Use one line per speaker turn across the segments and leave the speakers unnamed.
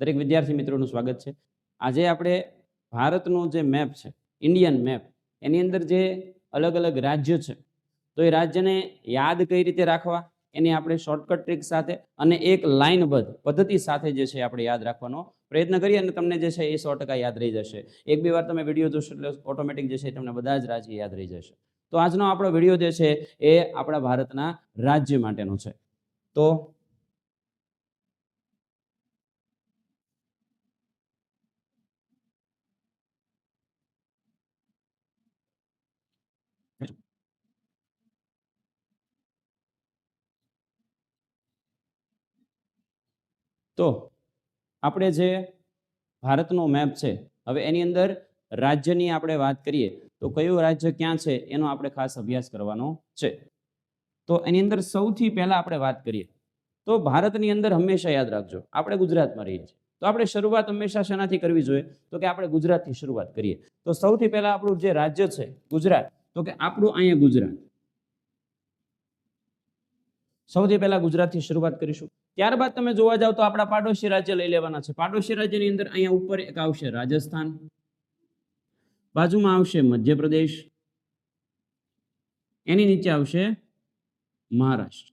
દરેક વિદ્યાર્થી મિત્રોનું સ્વાગત છે. આજે આપણે ભારતનો જે મેપ છે, ઇન્ડિયન મેપ, એની અંદર જે અલગ અલગ રાજ્ય છે, તો એ રાજ્યને યાદ કઈ રીતે રાખવા? એની આપણે શોર્ટકટ ટ્રીક સાથે અને એક લાઇનબદ્ધ પદ્ધતિ સાથે જે છે આપણે યાદ રાખવાનો પ્રયત્ન કરીએ અને તમને જે છે એ સો ટકા યાદ રહી જશે. એક બે વાર તમે વીડિયો જોશો એટલે ઓટોમેટિક જે છે તમને બધા જ રાજ્ય યાદ રહી જશે. તો આજનો આપણો વીડિયો જે છે એ આપણા ભારતના રાજ્ય માટેનો છે. તો તો આપણે જે ભારતનો મેપ છે, હવે એની અંદર રાજ્યની આપણે વાત કરીએ, તો કયું રાજ્ય ક્યાં છે, એનો આપણે ખાસ અભ્યાસ કરવાનો છે. તો એની અંદર સૌથી પહેલા આપણે વાત કરીએ, તો ભારતની અંદર હંમેશા યાદ રાખજો, આપણે ગુજરાતમાં રહીએ છીએ. તો આપણે શરૂઆત હંમેશા શેનાથી કરવી જોઈએ, તો કે આપણે ગુજરાતથી શરૂઆત કરીએ. તો સૌથી પહેલા આપણું જે રાજ્ય છે, ગુજરાત, તો કે આપણું અહીંયા ગુજરાત. સૌથી પહેલા ગુજરાતથી શરૂઆત કરીશું. ત્યારબાદ તમે જોવા જાવ તો આપણા પાડોશી રાજ્ય લઈ લેવાના છે. પાડોશી રાજ્યની અંદર અહીંયા ઉપર એક આવશે રાજસ્થાન, બાજુમાં આવશે મધ્યપ્રદેશ, એની નીચે આવશે મહારાષ્ટ્ર.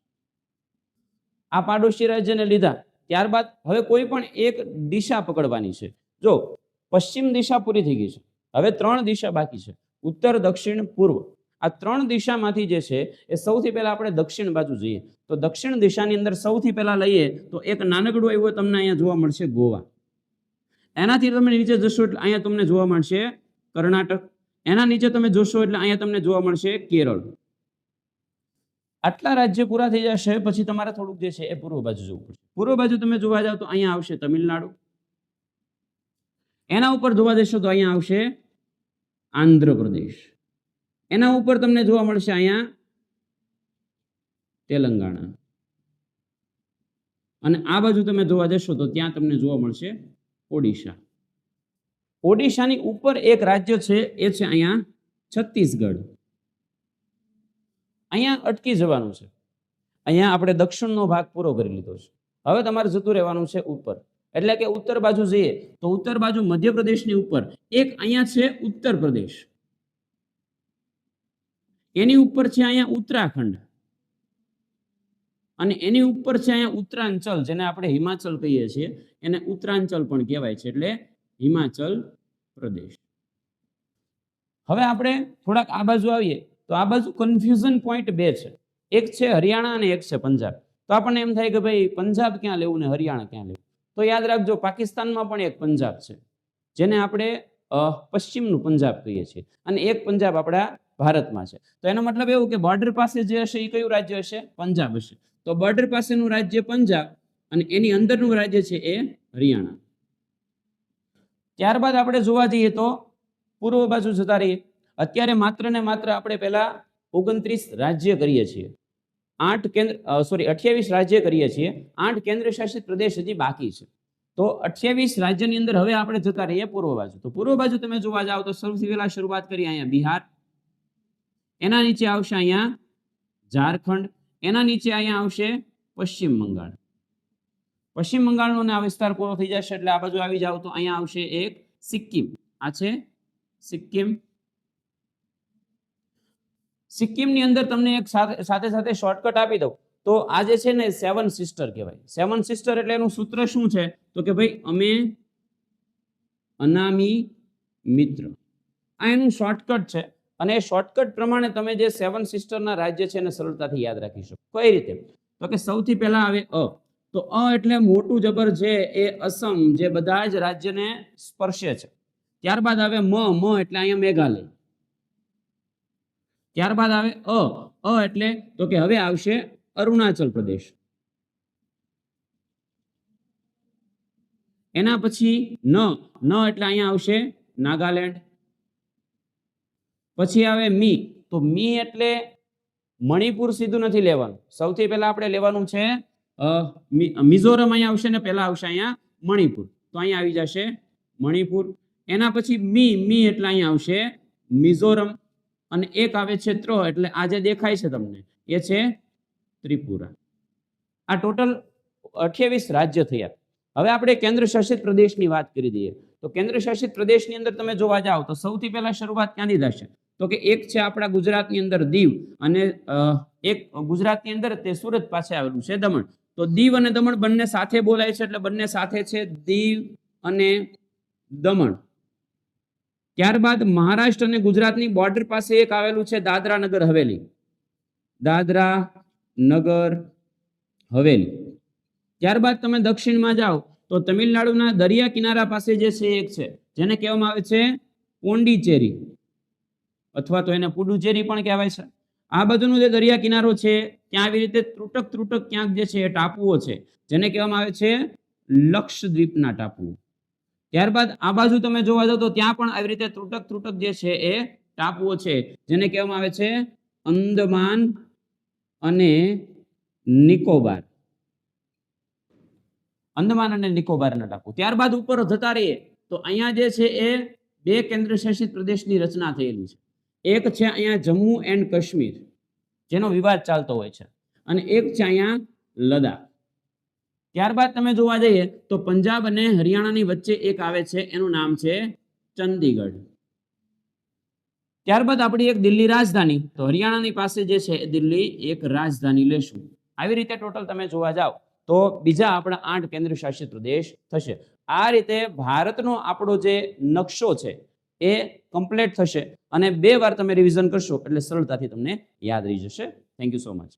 આ પાડોશી રાજ્યને લીધા. ત્યારબાદ હવે કોઈ પણ એક દિશા પકડવાની છે. જો, પશ્ચિમ દિશા પૂરી થઈ ગઈ છે. હવે ત્રણ દિશા બાકી છે. ઉત્તર, દક્ષિણ, પૂર્વ. આ ત્રણ દિશામાંથી જે છે, એ સૌથી પહેલાં આપણે દક્ષિણ બાજુ જઈએ. તો દક્ષિણ દિશાની અંદર સૌથી પહેલાં લઈએ તો એક નાનકડું એવું તમને અહીંયા જોવા મળશે ગોવા. એનાથી તમે નીચે જશો એટલે અહીંયા તમને જોવા મળશે કર્ણાટક. એના નીચે તમે જોશો એટલે અહીંયા તમને જોવા મળશે કેરળ. આટલા રાજ્ય પૂરા થઈ જશે, પછી તમારે થોડુંક જે છે એ પૂર્વ બાજુ જવું પડશે. પૂર્વ બાજુ તમે જોવા જાવ તો અહીંયા આવશે તમિલનાડુ. એના ઉપર જોવા જશો તો અહીંયા આવશે આંધ્રપ્રદેશ. એના ઉપર તમને જોવા મળશે અહીંયા તેલંગાણા. અને આ બાજુ તમે જોવા જશો તો ત્યાં તમને જોવા મળશે ઓડિશા. ઓડિશાની ઉપર એક રાજ્ય છે, એ છે અહીંયા છત્તીસગઢ. અહીંયા અટકી જવાનું છે. અહીંયા આપણે દક્ષિણનો ભાગ પૂરો કરી લીધો છે. હવે તમારે જતું રહેવાનું છે ઉપર. એટલે કે ઉત્તર બાજુ જઈએ તો ઉત્તર બાજુ મધ્યપ્રદેશની ઉપર. એક અહીંયા છે ઉત્તર પ્રદેશ. એની ઉપર છે અહીંયા ઉત્તરાખંડ. અને એની ઉપર છે અહીંયા ઉત્તરાંચલ, જેને આપણે હિમાચલ કહીએ છીએ, એને ઉત્તરાંચલ પણ કહેવાય છે, એટલે હિમાચલ પ્રદેશ. હવે આપણે થોડાક આ બાજુ આવીએ, તો આ બાજુ કન્ફ્યુઝન પોઈન્ટ બે છે. એક છે હરિયાણા અને એક છે પંજાબ. તો આપણને એમ થાય કે ભાઈ, પંજાબ ક્યાં લેવું ને હરિયાણા ક્યાં લેવું? તો યાદ રાખજો, પાકિસ્તાનમાં પણ એક પંજાબ છે, જેને આપણે પશ્ચિમનું પંજાબ કહીએ છીએ. અને એક પંજાબ આપણા ભારતમાં છે. તો એનો મતલબ એવું કે બોર્ડર પાસે જે હશે એ કયું રાજ્ય હશે? પંજાબ હશે. તો બોર્ડર પાસેનું રાજ્ય પંજાબ અને એની અંદરનું રાજ્ય છે એ હરિયાણા. ત્યારબાદ આપણે જોવા જઈએ તો પૂર્વ બાજુ જતા રહીએ. અત્યારે માત્ર ને માત્ર આપણે પહેલા ઓગણત્રીસ રાજ્ય કરીએ છીએ. આઠ કેન્દ્ર સોરી અઠ્યાવીસ રાજ્ય કરીએ છીએ. આઠ કેન્દ્ર શાસિત પ્રદેશ હજી બાકી છે. તો અઠ્યાવીસ રાજ્યની અંદર હવે આપણે જતા રહીએ પૂર્વ બાજુ. તો પૂર્વ બાજુ તમે જોવા જાઓ તો સૌથી પહેલા શરૂઆત કરીએ અહીંયા બિહાર. એના નીચે આવશે અહીંયા ઝારખંડ, એના નીચે અહીંયા આવશે પશ્ચિમ બંગાળ. પશ્ચિમ બંગાળનો આ વિસ્તાર પૂરો થઈ જશે એટલે આ બાજુ આવી જાવ તો અહીંયા આવશે એક સિક્કિમ. આ છે સિક્કિમ. સિક્કિમની અંદર તમને એક સાથે સાથે શોર્ટકટ આપી દઉં. તો આ જે છે ને સેવન સિસ્ટર કહેવાય. સેવન સિસ્ટર એટલે એનું સૂત્ર શું છે? તો કે ભાઈ અમે અનામી મિત્ર. આ એનું શોર્ટકટ છે. અને શોર્ટકટ પ્રમાણે તમે જે સેવન સિસ્ટરના રાજ્ય છે એને સરળતાથી યાદ રાખી શકો. કઈ રીતે? તો કે સૌથી પહેલા આવે અ. તો અ એટલે મોટું જબર છે એ અસમ જે બધા જ રાજ્યને સ્પર્શે છે. ત્યારબાદ આવે મ મ એટલે અહીંયા મેઘાલય. ત્યારબાદ આવે અ. અ એટલે તો કે હવે આવશે અરુણાચલ પ્રદેશ. એના પછી ન. ન એટલે અહીંયા આવશે નાગાલેન્ડ. પછી આવે મી. તો મી એટલે મણિપુર સીધું નથી લેવાનું. સૌથી પહેલા આપણે લેવાનું છે મિઝોરમ અહીંયા આવશે ને પહેલા આવશે અહીંયા મણિપુર. તો અહીંયા આવી જશે મણિપુર. એના પછી મી મી એટલે અહીંયા આવશે મિઝોરમ. અને એક આવે છે ત્ર એટલે આ જે દેખાય છે તમને, એ છે ત્રિપુરા. આ ટોટલ અઠ્યાવીસ રાજ્ય થયા. હવે આપણે કેન્દ્ર શાસિત પ્રદેશની વાત કરી દઈએ. તો કેન્દ્ર શાસિત પ્રદેશની અંદર તમે જોવા જાઓ, તો સૌથી પહેલા શરૂઆત ક્યાંથી થશે? તો કે એક છે આપણા ગુજરાતની અંદર દીવ અને એક ગુજરાતની અંદર તે સુરત પાસે આવેલું છે દમણ. તો દીવ અને દમણ બંને સાથે બોલાય છે એટલે બંને સાથે છે દીવ અને દમણ. ત્યારબાદ મહારાષ્ટ્ર અને ગુજરાતની બોર્ડર પાસે એક આવેલું છે દાદરા નગર હવેલી. દાદરા નગર હવેલી. ત્યારબાદ તમે દક્ષિણમાં જાઓ તો તમિલનાડુના દરિયા કિનારા પાસે જે છે એક છે. જેને કહેવામાં આવે છે પોંડિચેરી. અથવા તો એને પુડુચેરી પણ કહેવાય છે. આ બાજુનો જે દરિયા કિનારો છે, ત્યાં આવી રીતે ત્રુટક ત્રુટક ક્યાંક જે છે એ ટાપુઓ છે, જેને કહેવામાં આવે છે લક્ષદ્વીપના ટાપુઓ. ત્યારબાદ આ બાજુ તમે જોવા જાઓ તો ત્યાં પણ આવી રીતે ત્રુટક ત્રુટક જે છે એ ટાપુઓ છે, જેને કહેવામાં આવે છે અંદમાન અને નિકોબાર. અંદમાન અને નિકોબારના ટાપુ. ત્યારબાદ ઉપર જતા રહીએ, તો અહીંયા જે છે એ બે કેન્દ્ર શાસિત પ્રદેશની રચના થયેલી છે. એક છે અહીંયા જમ્મુ એન્ડ કાશ્મીર, જેનો વિવાદ ચાલતો હોય છે. અને એક છે અહીંયા લદાખ ત્યારબાદ તમે જોવા જઈએ તો પંજાબ અને હરિયાણાની વચ્ચે એક આવે છે, એનું નામ છે ચંદીગઢ. ત્યારબાદ આપણી એક દિલ્હી રાજધાની, તો હરિયાણાની પાસે જે છે દિલ્હી એક રાજધાની લેશું. આવી રીતે ટોટલ તમે જોવા જાઓ, તો બીજા આપણા આઠ કેન્દ્ર શાસિત પ્રદેશ થશે. આ રીતે ભારતનો આપણો જે નકશો છે એ કમ્પ્લીટ થશે. અને બે વાર તમે રિવિઝન કરશો એટલે સરળતાથી તમને યાદ રહી જશે. Thank you so much